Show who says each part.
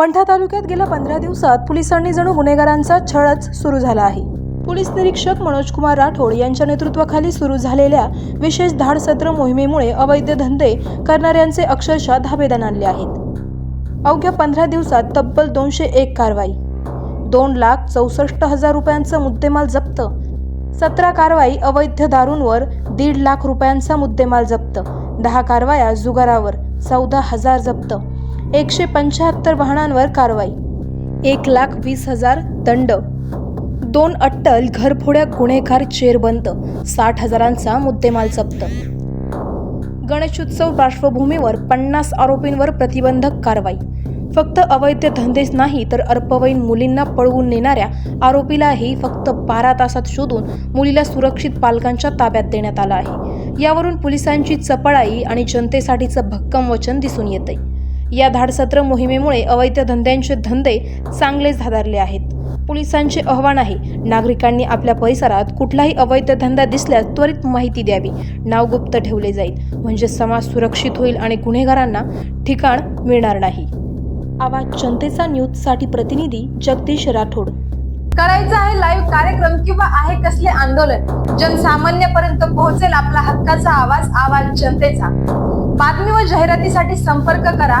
Speaker 1: मंठा तालुक्यात गेल्या पंधरा दिवसात पोलिसांनी जणू गुन्हेगारांचा छळच सुरू झाला आहे. पोलीस निरीक्षक मनोज कुमार राठोड यांच्या नेतृत्वाखाली सुरू झालेल्या विशेष धाडसत्र मोहिमेमुळे अवैध धंदे करणाऱ्यांचे अक्षरशः धाबेदान आणले आहेत. अवघ्या पंधरा दिवसात तब्बल दोनशे एक कारवाई दोन लाख चौसष्ट हजार रुपयांचा मुद्देमाल जप्त सतरा कारवाई अवैध दारूंवर दीड लाख रुपयांचा मुद्देमाल जप्त दहा कारवाया जुगारावर चौदा हजार जप्त एकशे पंच्याहत्तर वाहनांवर कारवाई. एक लाख वीस हजार दंड. दोन अट्टल घरफोड्या गुन्हेगार चेरबंद साठ हजारांचा मुद्देमाल जप्त. गणेशोत्सव पार्श्वभूमीवर पन्नास आरोपींवर प्रतिबंधक कारवाई. फक्त अवैध धंदेच नाही तर अल्पवयीन मुलींना पळवून नेणाऱ्या आरोपीलाही फक्त बारा तासात शोधून मुलीला सुरक्षित पालकांच्या ताब्यात देण्यात आलं आहे. यावरून पोलिसांची चपळाई आणि जनतेसाठीचं भक्कम वचन दिसून येतंय. या धाडसत्र मोहिमेमुळे अवैध धंद्यांचे धंदे चांगलेच धादारले आहेत. पोलिसांचे आव्हान आहे नागरिकांनी आपल्या परिसरात कुठलाही अवैध धंदा दिसल्यास त्वरित माहिती द्यावी. नाव गुप्त ठेवले जाईल. म्हणजे समाज सुरक्षित होईल आणि गुन्हेगारांना ठिकाण मिळणार नाही. आवाज जनतेचा न्यूजसाठी प्रतिनिधी जगदीश राठोड.
Speaker 2: करायचं आहे लाईव्ह कार्यक्रम किंवा आहे कसले आंदोलन? जनसामान्यपर्यंत पोहोचेल आपला हक्काचा आवाज आवाज जनतेचा. बातमी व जाहिरातीसाठी संपर्क करा.